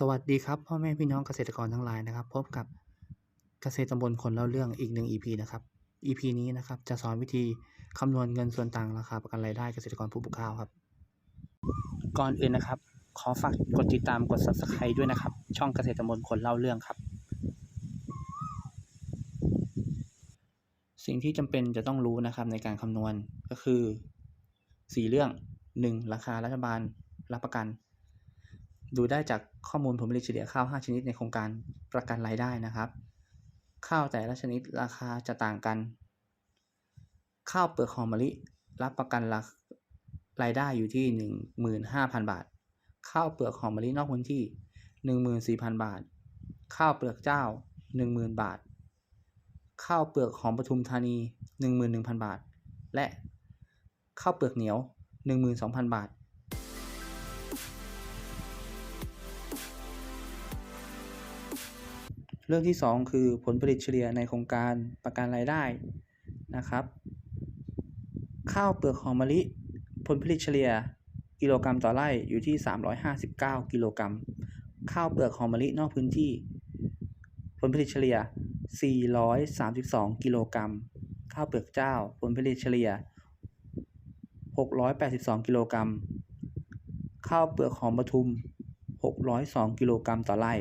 สวัสดีครับ พ่อแม่พี่น้องเกษตรกรทั้งหลายนะครับ พบกับเกษตรตำบลคนเล่าเรื่องอีกหนึ่ง EP นะครับ EP นี้นะครับจะสอนวิธีคำนวณเงินส่วนต่างราคาประกันรายได้เกษตรกรผู้ปลูกข้าวครับ ก่อนอื่นนะครับ ขอฝากกดติดตามกด Subscribe ด้วยนะครับ ช่องเกษตรตำบลคนเล่าเรื่องครับ สิ่งที่จำเป็นจะต้องรู้นะครับในการคำนวณก็คือ 4 เรื่อง 1. ราคารัฐบาลรับประกัน ได้จากข้อมูลผลผลิตเฉลี่ยข้าว 5 ชนิดในโครงการประกันรายได้นะครับ ข้าวแต่ละชนิดราคาจะต่างกัน ข้าวเปลือกหอมมะลิรับประกันราายได้อยู่ที่ 15,000 บาท ข้าวเปลือกหอมมะลินอกพื้นที่ 14,000 บาท ข้าวเปลือกเจ้า 10,000 บาท ข้าวเปลือกหอมปทุมธานี 11,000 บาท และข้าวเปลือกเหนียว 12,000 บาท เรื่องที่ 2 คือผลผลิตเฉลี่ยในโครงการประกันรายได้นะครับ ข้าวเปลือกหอมมะลิ ผลผลิตเฉลี่ยกิโลกรรัมต่อไร่อยู่ที่ 359 กิโลกรัม ข้าวเปลือกหอมมะลินอกพื้นที่ ผลผลิตเฉลี่ย 432 กิโลกรัม ข้าวเปลือกเจ้า ผลผลิตเฉลี่ย 682 กิโลกรัม ข้าวเปลือกหอมปทุม 602 กิโลกรัมต่อไร่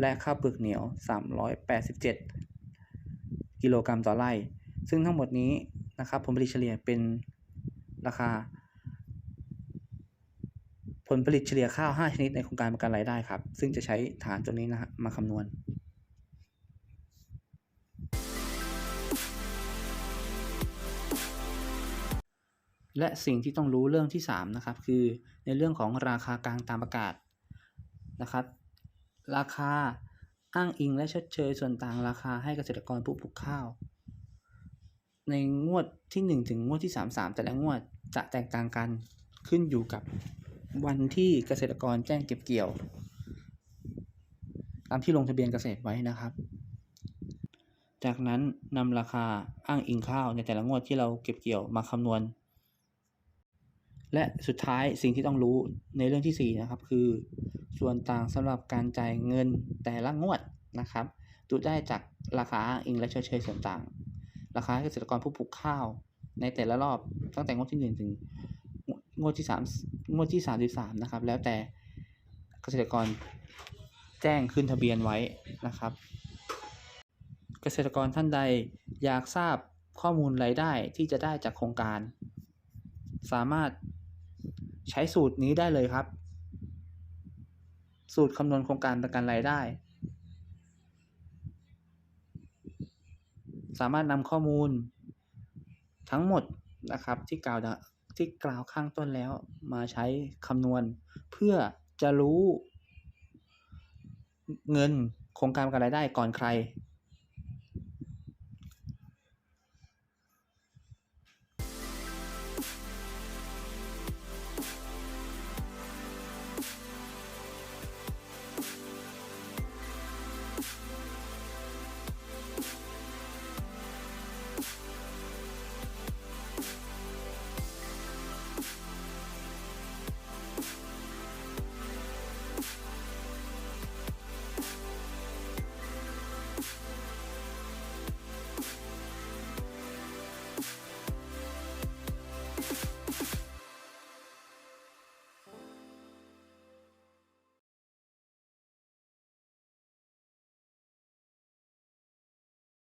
และข้าวเปลือกเหนียว 387 กิโลกรัมต่อไร่ ซึ่งทั้งหมดนี้นะครับผลผลิตเฉลี่ยเป็นราคา ผลผลิตเฉลี่ยข้าว 5 ชนิดในโครงการประกันรายได้ครับ ซึ่งจะใช้ฐานตัวนี้นะฮะมาคำนวณและสิ่งที่ต้องรู้เรื่องที่3นะครับคือในเรื่องของราคากลางตามประกาศนะครับ ราคาอ้างอิงและชดเชยส่วนต่างราคาให้เกษตรกรผู้ปลูกข้าว ในงวดที่ 1 ถึงงวดที่ 3 3 แต่ละงวดจะแตกต่างกันขึ้นอยู่กับวันที่เกษตรกรแจ้งเก็บเกี่ยว ตามที่ลงทะเบียนเกษตรไว้นะครับ จากนั้นนำราคาอ้างอิงข้าวในแต่ละงวดที่เราเก็บเกี่ยวมาคำนวณ และสุดท้ายสิ่งที่ต้องรู้ในเรื่องที่ 4 นะครับ คือ ส่วนต่างสำหรับการจ่ายเงินแต่ละงวดนะครับดูได้จากราคาอ้างอิงและชดเชยส่วนต่าง ราคาให้เกษตรกรผู้ปลูกข้าว ในแต่ละรอบตั้งแต่งวดที่ 1 ถึงงวดที่3งวดที่ 33 นะครับ แล้วแต่เกษตรกรแจ้งขึ้นทะเบียนไว้นะครับ เกษตรกรท่านใดอยากทราบข้อมูลรายได้ที่จะได้จากโครงการ สามารถ ใช้สูตรนี้ได้เลยครับ สูตรคำนวณโครงการประกันรายได้ สามารถนำข้อมูลทั้งหมดนะครับที่กล่าวที่กล่าวข้างต้นแล้วมาใช้คำนวณ เพื่อจะรู้เงินโครงการประกันรายได้ก่อนใคร